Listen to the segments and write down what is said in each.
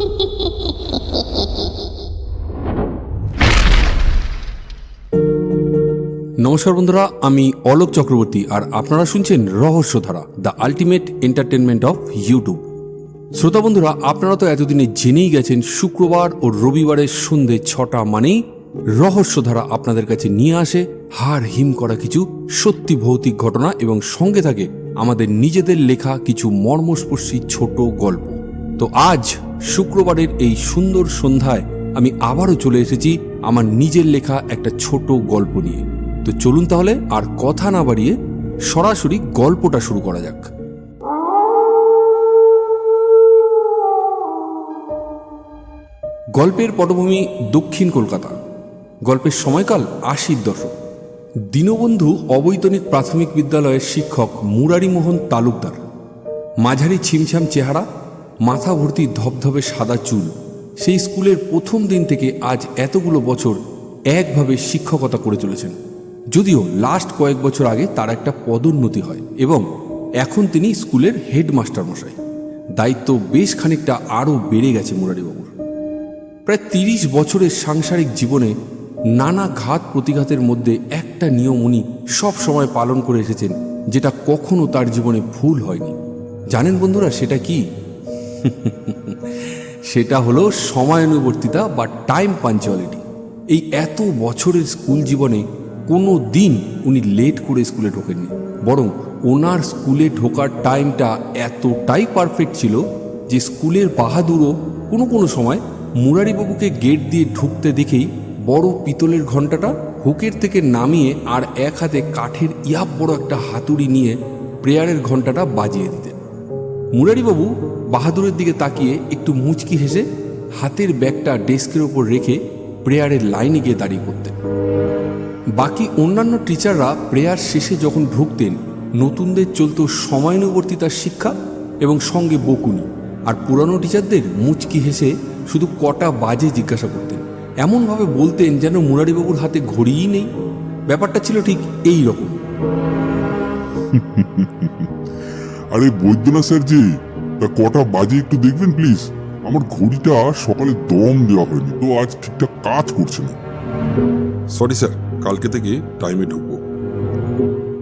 নমস্কার বন্ধুরা, আমি অলোক চক্রবর্তী আর আপনারা শুনছেন Rahasyadhara, the ultimate entertainment of YouTube. শ্রোতা বন্ধুরা, আপনারা তো এতদিনে জেনেই গেছেন, শুক্রবার ও রবিবারের সন্ধে ছটা মানেই রহস্যধারা আপনাদের কাছে নিয়ে আসে হার হিম করা কিছু সত্যি ভৌতিক ঘটনা এবং সঙ্গে থাকে আমাদের নিজেদের লেখা কিছু মর্মস্পর্শী ছোট গল্প। তো আজ শুক্রবারের এই সুন্দর সন্ধ্যায় আমি আবারও চলে এসেছি আমার নিজের লেখা একটা ছোট গল্প নিয়ে। তো চলুন তাহলে আর কথা না বাড়িয়ে সরাসরি গল্পটা শুরু করা যাক। গল্পের পটভূমি দক্ষিণ কলকাতা। গল্পের সময়কাল আশির দশক। দীনবন্ধু অবৈতনিক প্রাথমিক বিদ্যালয়ের শিক্ষক মুরারিমোহন তালুকদার। মাঝারি ছিমছাম চেহারা মাথা ভর্তি ধবধবে সাদা চুল। সেই স্কুলের প্রথম দিন থেকে আজ এতগুলো বছর একভাবে শিক্ষকতা করে চলেছেন। যদিও লাস্ট কয়েক বছর আগে তার একটা পদোন্নতি হয় এবং এখন তিনি স্কুলের হেডমাস্টার মশাই। দায়িত্ব বেশ খানিকটা আরও বেড়ে গেছে মুরারিবাবুর। প্রায় তিরিশ বছরের সাংসারিক জীবনে নানা ঘাত প্রতিঘাতের মধ্যে একটা নিয়ম উনি সব সময় পালন করে এসেছেন, যেটা কখনো তার জীবনে ভুল হয়নি। জানেন বন্ধুরা, সেটা কি? সেটা হলো সময়ানুবর্তিতা বা টাইম পাঞ্চুয়ালিটি এই এত বছরের স্কুল জীবনে কোনো দিন উনি লেট করে স্কুলে ঢোকেননি। বরং ওনার স্কুলে ঢোকার টাইমটা এতটাই পারফেক্ট ছিল যে স্কুলের বাহাদুরও কোনো কোনো সময় মুরারিবাবুকে গেট দিয়ে ঢুকতে দেখেই বড় পিতলের ঘন্টাটা হুকের থেকে নামিয়ে আর এক হাতে কাঠের ইয়াব বড় একটা হাতুড়ি নিয়ে প্রেয়ারের ঘন্টাটা বাজিয়ে দিতেন। মুরারিবাবু বাহাদুরের দিকে তাকিয়ে একটু মুচকি হেসে হাতের ব্যাগটা ডেস্কের ওপর রেখে প্রেয়ারের লাইনে গিয়ে দাঁড়িয়ে পড়তেন। বাকি অন্যান্য টিচাররা প্রেয়ার শেষে যখন ঢুকতেন, নতুনদের চলতো সময়ানুবর্তিতার শিক্ষা এবং সঙ্গে বকুনি। আর পুরানো টিচারদের মুচকি হেসে শুধু কটা বাজে জিজ্ঞাসা করতেন। এমনভাবে বলতেন যেন মুরারিবাবুর হাতে ঘড়িই নেই। ব্যাপারটা ছিল ঠিক এই রকম। আরে বৈদ্যনাথ স্যারজি। তা কটা বাজে একটু দেখবেন প্লিজ? আমার ঘড়িটা সকালে দম দেওয়া হয়নি তো আজ ঠিকঠাক কাজ করছে না। সরি স্যার কালকে থেকে টাইমে ঢুকবো।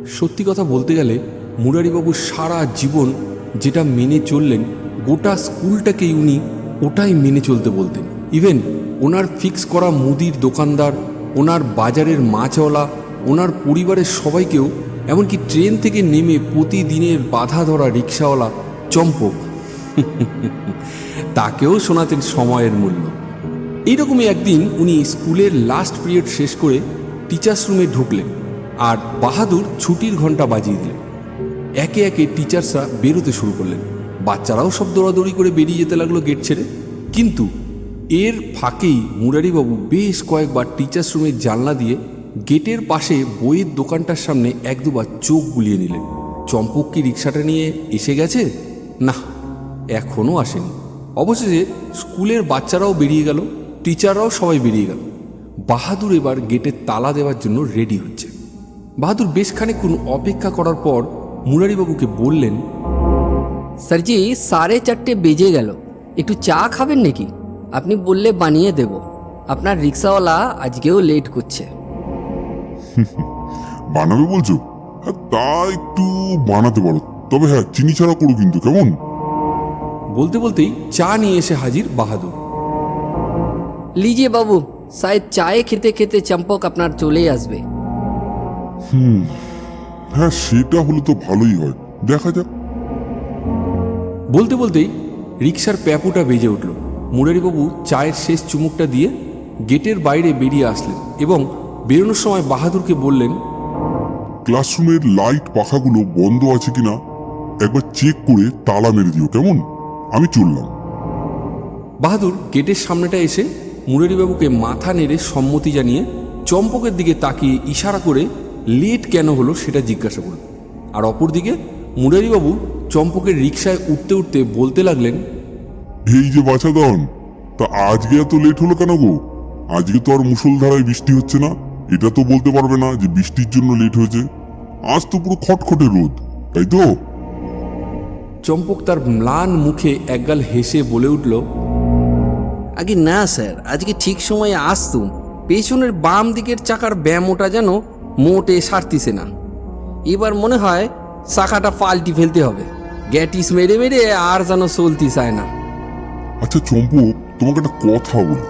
সত্যি কথা বলতে গেলে মুরারিবাবু সারা জীবন যেটা মেনে চললেন গোটা স্কুলটাকেই উনি ওটাই মেনে চলতে বলতেন। ইভেন ওনার ফিক্স করা মুদির দোকানদার ওনার বাজারের মাছওয়ালা ওনার পরিবারের সবাইকেও এমনকি ট্রেন থেকে নেমে প্রতিদিনের বাধা ধরা রিক্সাওয়ালা চম্পক। তাকেও শোনাতেন সময়ের মূল্য। এইরকমই একদিন উনি স্কুলের লাস্ট পিরিয়ড শেষ করে টিচার্স রুমে ঢুকলেন আর বাহাদুর ছুটির ঘণ্টা বাজিয়ে দিলেন। একে একে টিচার্সরা বেরোতে শুরু করলেন। বাচ্চারাও সব দৌড়াদৌড়ি করে বেরিয়ে যেতে লাগল গেট ছেড়ে। কিন্তু এর ফাঁকেই মুরারিবাবু বেশ কয়েকবার টিচার্স রুমের জানলা দিয়ে গেটের পাশে বইয়ের দোকানটার সামনে এক দুবার চোখ বুলিয়ে নিলেন। চম্পক কি রিক্সাটা নিয়ে এসে গেছে? না এখনও আসেনি। অবশেষে স্কুলের বাচ্চারাও বেরিয়ে গেল, টিচাররাও সবাই বেরিয়ে গেল। বাহাদুর এবার গেটে তালা দেওয়ার জন্য রেডি হচ্ছে। বাহাদুর বেশ খানিকক্ষণ অপেক্ষা করার পর মুরারিবাবুকে বললেন স্যারজি সাড়ে চারটে বেজে গেল। একটু চা খাবেন নাকি? আপনি বললে বানিয়ে দেব। আপনার রিক্সাওয়ালা আজকেও লেট করছে। বানাবে বলছো? হ্যাঁ তা একটু বানাতে পারো। তবে হ্যাঁ চিনি ছাড়া করো কিন্তু কেমন? বলতে বলতেই চা নিয়ে এসে হাজির বাহাদুর। লিজিয়ে বাবু শায়দ চায়ে খেতে খেতে চম্পক আপনার চলেই আসবে। হুম হ্যাঁ সেটা হলে তো ভালোই হয়। দেখা যাক। বলতে বলতেই রিক্সার প্যাপুটা বেজে উঠল। মুরারিবাবু চায়ের শেষ চুমুকটা দিয়ে গেটের বাইরে বেরিয়ে আসলেন এবং বেরোনোর সময় বাহাদুরকে বললেন ক্লাসরুমের লাইট পাখাগুলো বন্ধ আছে কিনা একবার চেক করে তালা মেরে দিও কেমন? আমি চললাম। বাহাদুর গেটের সামনেটা এসে মুরারিবাবুকে মাথা নেড়ে সম্মতি জানিয়ে চম্পকের দিকে তাকিয়ে ইশারা করে লেট কেন হলো সেটা জিজ্ঞাসা করল আর অপরদিকে মুরারিবাবু চম্পকের রিক্সায় উঠতে উঠতে বলতে লাগলেন এই যে বাছা দন তা আজকে এত লেট হলো কেন গো? আজকে তো আর মুসলধারায় বৃষ্টি হচ্ছে না। এটা তো বলতে পারবে না যে বৃষ্টির জন্য লেট হয়েছে। আজ তো পুরো খটখটে রোদ তাই তো? চম্পক তার ম্লান মুখে একগাল হেসে বলে উঠল আগে না স্যার আজকে ঠিক সময়ে আসতুম। পেছনের বাম দিকের চাকার ব্যামোটা যেন মোটে সারতিছে না। এবার মনে হয় চাকাটা পাল্টি ফেলতে হবে। গ্যাটিস মেরে মেরে আর যেন চলতি চায় না। আচ্ছা চম্পক তোমাকে একটা কথা বলি।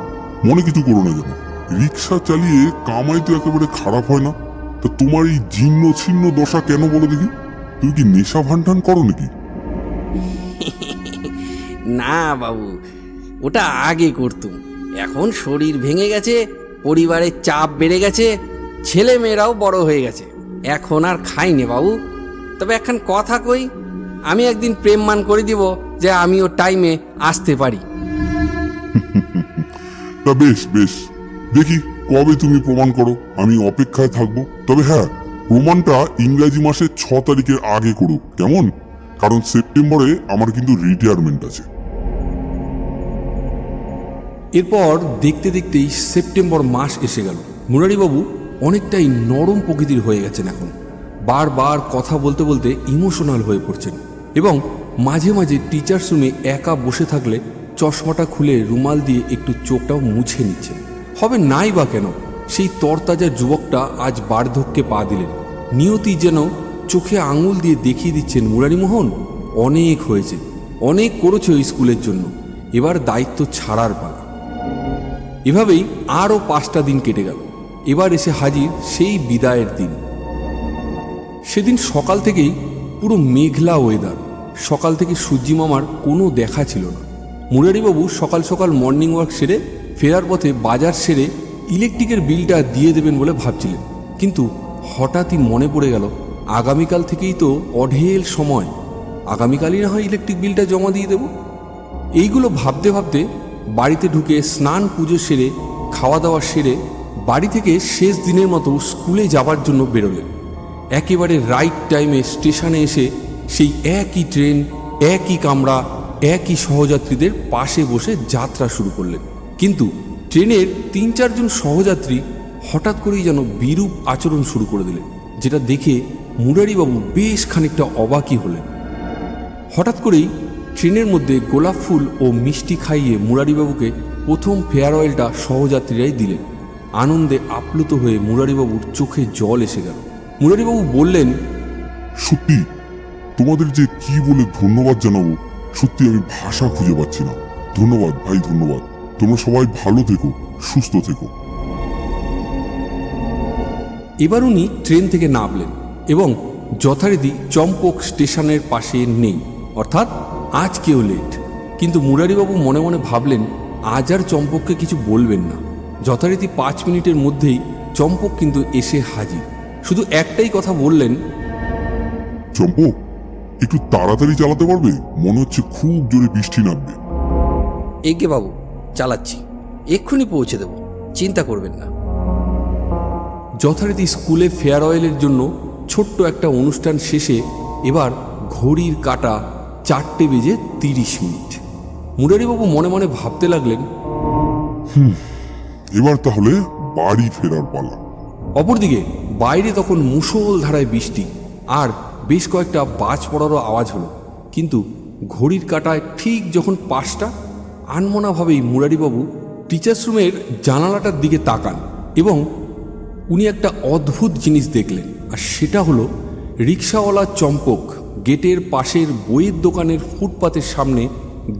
মনে কিছু করো না যেন। রিক্সা চালিয়ে কামাই তো একেবারে খারাপ হয় না। তা তোমার এই জীর্ণ ছিন্ন দশা কেন বলো দেখি? তুমি কি নেশা ভান টান করো নাকি? না বাবু ওটা আগে করতুম। এখন শরীর ভেঙে গেছে পরিবারের চাপ বেড়ে গেছে ছেলে মেয়েরাও বড় হয়ে গেছে। এখন আর খাই নে বাবু। তবে এখন কথা কই আমি একদিন প্রেম মান করে দিব যে আমি ও টাইমে আসতে পারি। তা বেশ বেশ। দেখি কবে তুমি প্রমাণ করো, আমি অপেক্ষায় থাকব। তবে হ্যাঁ প্রমাণটা ইংরাজি মাসের ছ তারিখের আগে করো কেমন? কারণ সেপ্টেম্বরে আমার কিন্তু রিটায়ারমেন্ট আছে। এরপর দেখতে দেখতেই সেপ্টেম্বর মাস এসে গেল। মুরারিবাবু অনেকটাই নরম প্রকৃতির হয়ে গেছেন এখন। বারবার কথা বলতে বলতে ইমোশনাল হয়ে পড়ছেন। এবং মাঝে মাঝে টিচার্স রুমে একা বসে থাকলে চশমাটা খুলে রুমাল দিয়ে একটু চোখটাও মুছে নিচ্ছেন। হবে নাই বা কেন? সেই তরতাজা যুবকটা আজ বার্ধক্যে পা দিলেন। নিয়তি যেন চোখে আঙুল দিয়ে দেখিয়ে দিচ্ছেন মুরারিমোহন অনেক হয়েছে, অনেক করেছে ওই স্কুলের জন্য। এবার দায়িত্ব ছাড়ার পালা। এভাবেই আরও পাঁচটা দিন কেটে গেল। এবার এসে হাজির সেই বিদায়ের দিন। সেদিন সকাল থেকেই পুরো মেঘলা ওয়েদার সকাল থেকে সূর্যি মামার কোনো দেখা ছিল না। মুরারিবাবু সকাল সকাল মর্নিং ওয়াক সেরে ফেরার পথে বাজার সেরে ইলেকট্রিকের বিলটা দিয়ে দেবেন বলে ভাবছিলেন। কিন্তু হঠাৎই মনে পড়ে গেল, আগামীকাল থেকেই তো অঢেল সময়। আগামীকালই না হয় ইলেকট্রিক বিলটা জমা দিয়ে দেবো। এইগুলো ভাবতে ভাবতে বাড়িতে ঢুকে স্নান পুজো সেরে খাওয়া দাওয়া সেরে বাড়ি থেকে শেষ দিনের মতো স্কুলে যাবার জন্য বেরোলেন। একেবারে রাইট টাইমে স্টেশনে এসে সেই একই ট্রেন, একই কামরা, একই সহযাত্রীদের পাশে বসে যাত্রা শুরু করলেন। কিন্তু ট্রেনের তিন চারজন সহযাত্রী হঠাৎ করেই যেন বিরূপ আচরণ শুরু করে দিলেন, যেটা দেখে মুরারিবাবু বেশ খানিকটা অবাকই হলেন। হঠাৎ করেই ট্রেনের মধ্যে গোলাপ ফুল ও মিষ্টি খাইয়ে মুরারিবাবুকে প্রথম ফেয়ার অয়েলটা সহযাত্রীরাই দিলেন। আনন্দে আপ্লুত হয়ে মুরারিবাবুর চোখে জল এসে গেল। মুরারিবাবু বললেন, সত্যি, তোমাদের যে কি বলে ধন্যবাদ জানাব, সত্যি আমি ভাষা খুঁজে পাচ্ছি না। ধন্যবাদ, ভাই, ধন্যবাদ। তোমরা সবাই ভালো থেকো সুস্থ থেকো। এবার উনি ট্রেন থেকে নামলেন এবং যথারীতি চম্পক স্টেশনের পাশে নেই। অর্থাৎ আজ কেউ লেট। কিন্তু মুরারিবাবু মনে মনে ভাবলেন আজ আর চম্পককে কিছু বলবেন না। যথারীতি পাঁচ মিনিটের মধ্যেই চম্পক কিন্তু এসে হাজির। শুধু একটাই কথা বললেন চম্পক একটু তাড়াতাড়ি চালাতে পারবে? মনে হচ্ছে খুব জোরে বৃষ্টি নামবে। এগে বাবু? চালাচ্ছি। এক্ষুনি পৌঁছে দেব। চিন্তা করবেন না। যথারীতি স্কুলে ফেয়ার অয়েলের জন্য ছোট্ট একটা অনুষ্ঠান শেষে এবার ঘড়ির কাটা চারটে বেজে তিরিশ মিনিট। মুরারিবাবু মনে মনে ভাবতে লাগলেন হুম এবার তাহলে বাড়ি ফেরার পালা। অপরদিকে বাইরে তখন মুষল ধারায় বৃষ্টি আর বেশ কয়েকটা বাজ পড়ারও আওয়াজ হলো। কিন্তু ঘড়ির কাটায় ঠিক যখন পাঁচটা আনমনাভাবেই মুরারিবাবু টিচার্স রুমের জানালাটার দিকে তাকান এবং উনি একটা অদ্ভুত জিনিস দেখলেন, আর সেটা হলো রিক্সাওয়ালা চম্পক গেটের পাশের বইয়ের দোকানের ফুটপাতের সামনে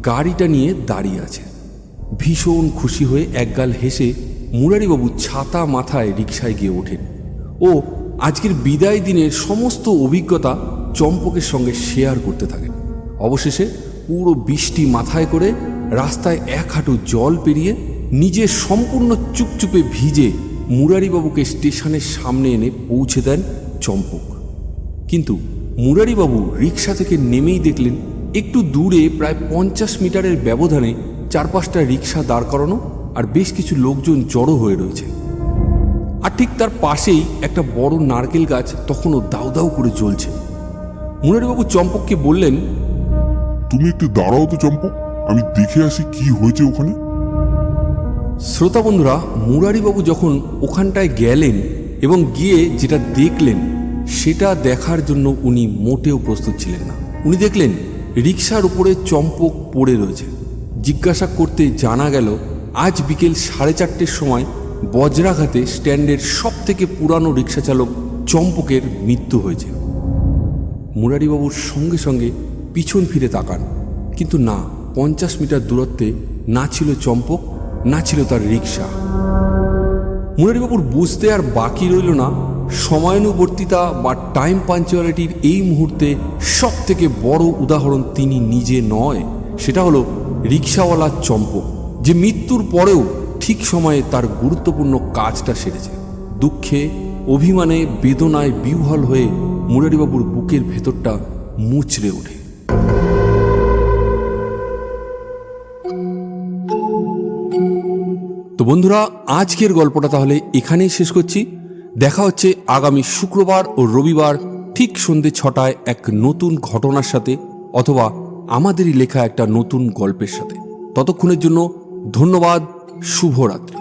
গাড়িটা নিয়ে দাঁড়িয়ে আছে। ভীষণ খুশি হয়ে একগাল হেসে মুরারিবাবু ছাতা মাথায় রিক্সায় গিয়ে ওঠেন। ও আজকের বিদায় দিনের সমস্ত অভিজ্ঞতা চম্পকের সঙ্গে শেয়ার করতে থাকেন। অবশেষে পুরো বৃষ্টি মাথায় করে রাস্তায় এক হাঁটু জল পেরিয়ে নিজে সম্পূর্ণ চুপচুপে ভিজে মুরারিবাবুকে স্টেশনের সামনে এনে পৌঁছে দেন চম্পক। কিন্তু মুরারিবাবু রিক্সা থেকে নেমেই দেখলেন একটু দূরে প্রায় পঞ্চাশ মিটারের ব্যবধানে চার পাঁচটা রিক্সা দাঁড় করানো আর বেশ কিছু লোকজন জড়ো হয়ে রয়েছে। আর ঠিক তার পাশেই একটা বড় নারকেল গাছ তখনও দাউ দাউ করে জ্বলছে। মুরারিবাবু চম্পককে বললেন, তুমি একটু দাঁড়াও তো চম্পক। আমি দেখে আসি কি হয়েছে ওখানে। শ্রোতা বন্ধুরা, মুরারিবাবু যখন ওখানটায় গেলেন এবং গিয়ে যেটা দেখলেন, সেটা দেখার জন্য উনি মোটেও প্রস্তুত ছিলেন না। উনি দেখলেন রিক্সার উপরে চম্পক পড়ে রয়েছে। জিজ্ঞাসা করতে জানা গেল, আজ বিকেল সাড়ে চারটের সময় বজ্রাঘাতে স্ট্যান্ডের সব থেকে পুরানো রিক্সা চালক চম্পকের মৃত্যু হয়েছে। মুরারিবাবুর সঙ্গে সঙ্গে পিছন ফিরে তাকান। কিন্তু না পঞ্চাশ মিটার দূরত্বে না ছিল চম্পক, না ছিল তার রিক্সা মুরারিবাবুর বুঝতে আর বাকি রইল না, সময়ানুবর্তিতা বা টাইম পাঞ্চুয়ালিটির এই মুহূর্তে সব থেকে বড় উদাহরণ তিনি নিজে নয়, সেটা হলো রিক্সাওয়ালা চম্পক, যে মৃত্যুর পরেও ঠিক সময়ে তার গুরুত্বপূর্ণ কাজটা সেরেছে। দুঃখে, অভিমানে, বেদনায় বিহ্বল হয়ে মুরারিবাবুর বুকের ভেতরটা মুচড়ে ওঠে। তো বন্ধুরা, আজকের গল্পটা তাহলে এখানেই শেষ করছি। দেখা হচ্ছে আগামী শুক্রবার ও রবিবার ঠিক সন্ধে ছটায় এক নতুন ঘটনার সাথে অথবা আমাদেরই লেখা একটা নতুন গল্পের সাথে। ততক্ষণের জন্য ধন্যবাদ, শুভরাত্রি।